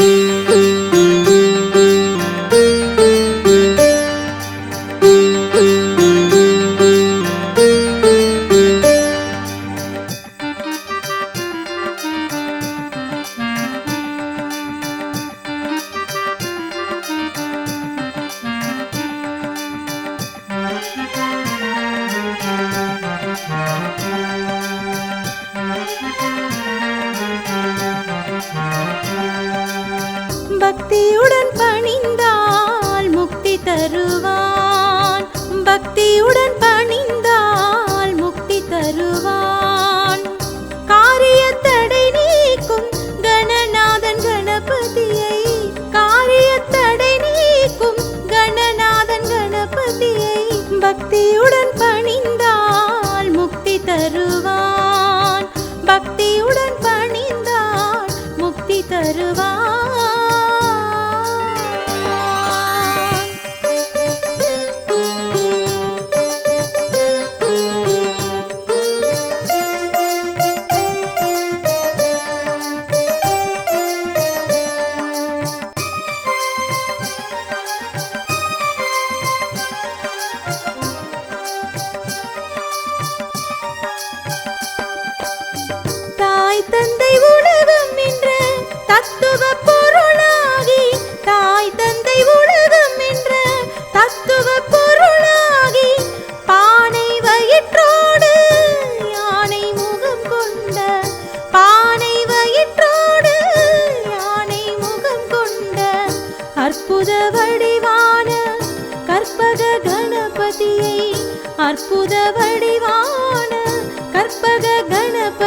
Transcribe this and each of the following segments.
Bye. பக்தியுடன் பணிந்தால் முக்தி தருவான். பக்தியுடன் பணிந்தால்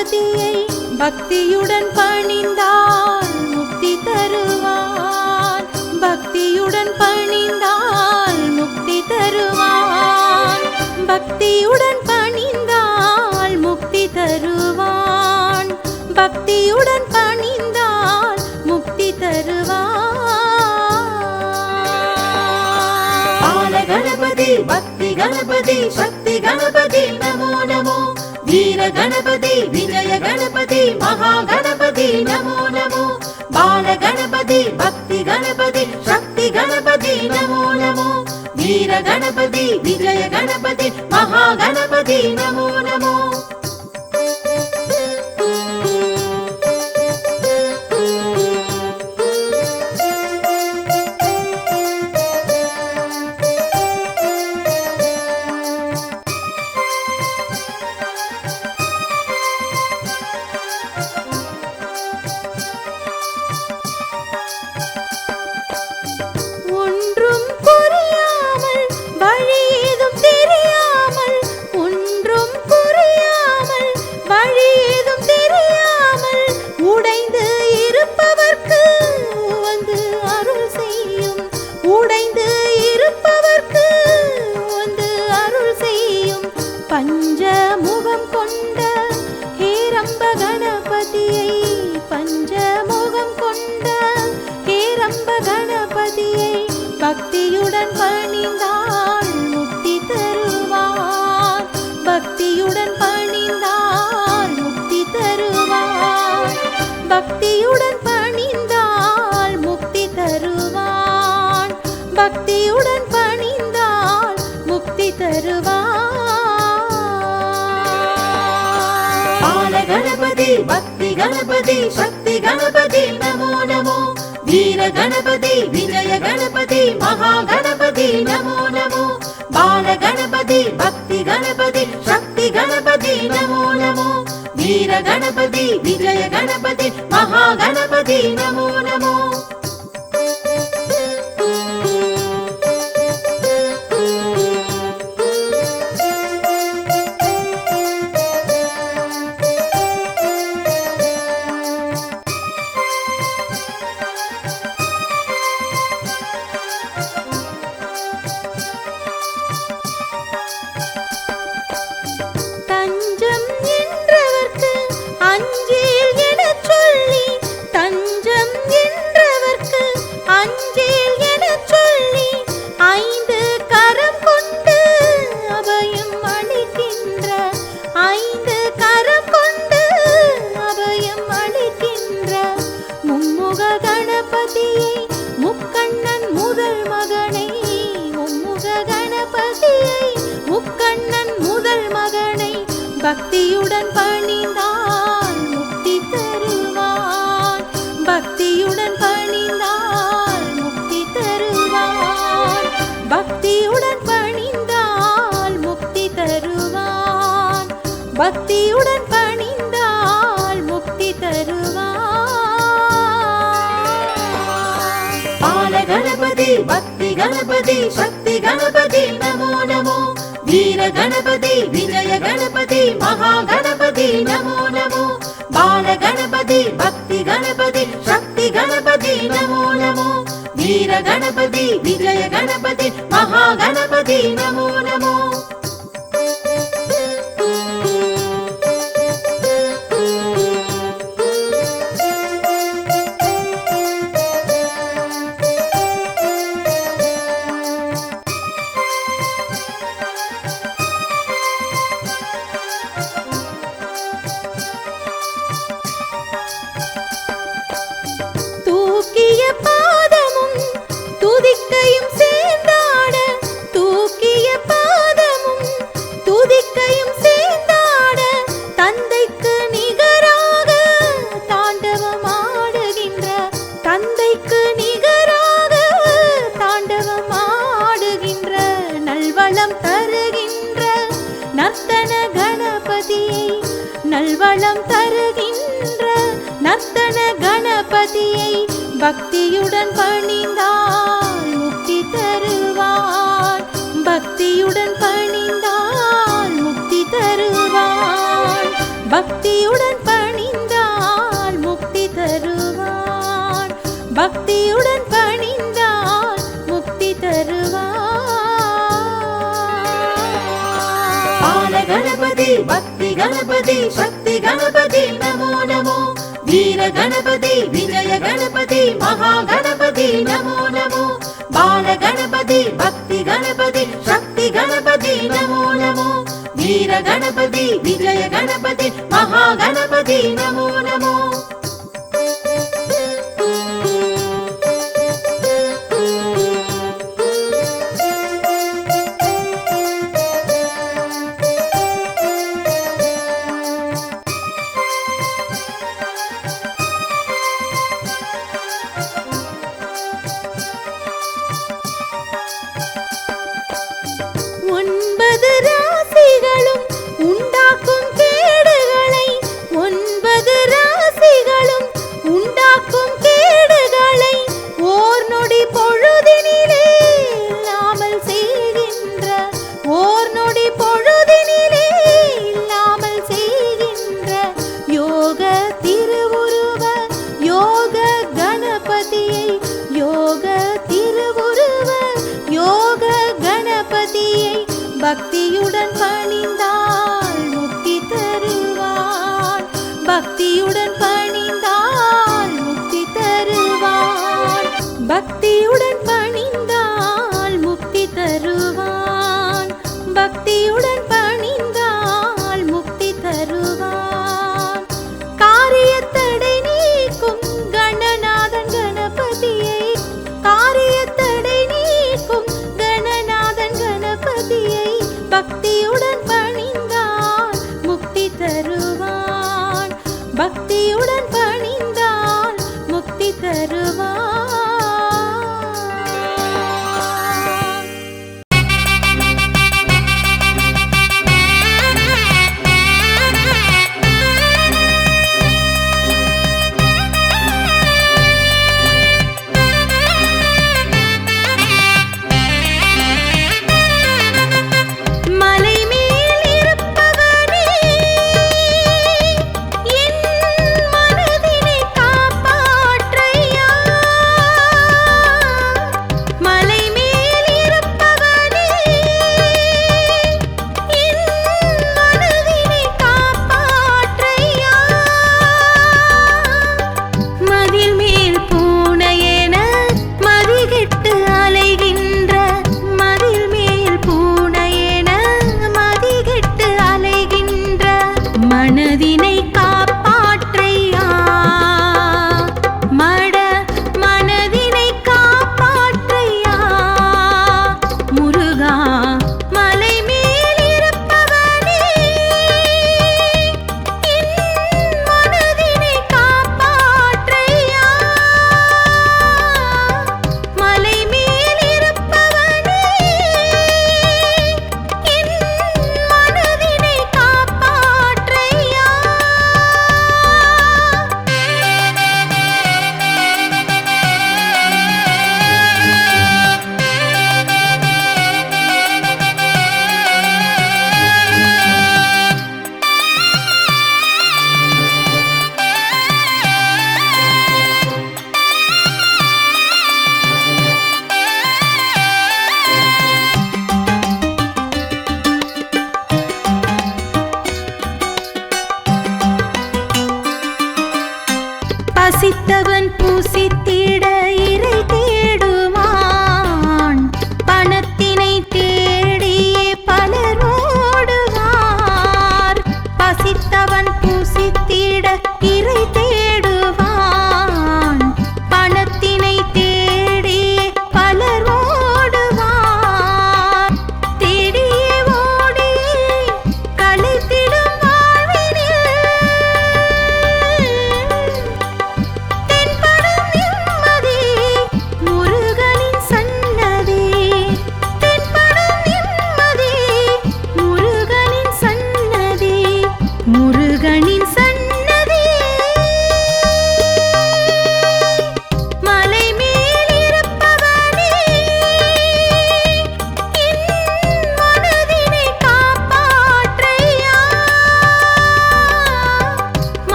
கணபதியை பக்தியுடன் பணிந்தால் முக்தி தருவான். பக்தியுடன் பணிந்தால் முக்தி தருவான். பக்தியுடன் பணிந்தால் முக்தி தருவான். பக்தியுடன் பணிந்தால் முக்தி தருவான். பால கணபதி பக்தி கணபதி சக்தி கணபதி. வீர கணபதி விஜய கணபதி மகா கணபதி நமோ நமோ பால கணபதி பக்தி கணபதி சக்தி கணபதி நமோ நமோ வீர கணபதி விஜய கணபதி மகா கணபதி பக்தியுடன் பணிந்தால் முக்தி தருவான். கணபதி பக்தி கணபதி சக்தி கணபதி நமோ நமோ. வீர கணபதி விஜய கணபதி மகா கணபதி நமோ நமோ. பால கணபதி பக்தி கணபதி சக்தி கணபதி நமோ நமோ. வீர கணபதி விஜய கணபதி மகா கணபதி நமோ நமோ. பக்தியுடன் பணிந்தால் முக்தி தருவார். பால கணபதி பக்தி கணபதி சக்தி கணபதி நமோ நமோ. வீர கணபதி விஜய கணபதி மகா கணபதி நமோ நமோ. பால கணபதி பக்தி கணபதி சக்தி கணபதி நமோ நமோ. வீர கணபதி விஜய கணபதி மகா கணபதி நமோ நமோ. பக்தியுடன் பணிந்தால் முக்தி தருவார். பக்தியுடன் பணிந்தால் முக்தி தருவார். பக்தியுடன் பணிந்தால் முக்தி தருவார். பக்தியுடன் பணிந்தால் முக்தி பால தருவார். கணபதி பக்தி கணபதி சக்தி கணபதி வீர கணபதி விஜய கணபதி மகா கணபதி நமோ நமோ பால கணபதி பக்தி கணபதி சக்தி கணபதி நமோ நமோ வீர கணபதி விஜய கணபதி மகா கணபதி யோக திருவுருவ யோக கணபதியை யோக திருவுருவ யோக கணபதியை பக்தியுடன்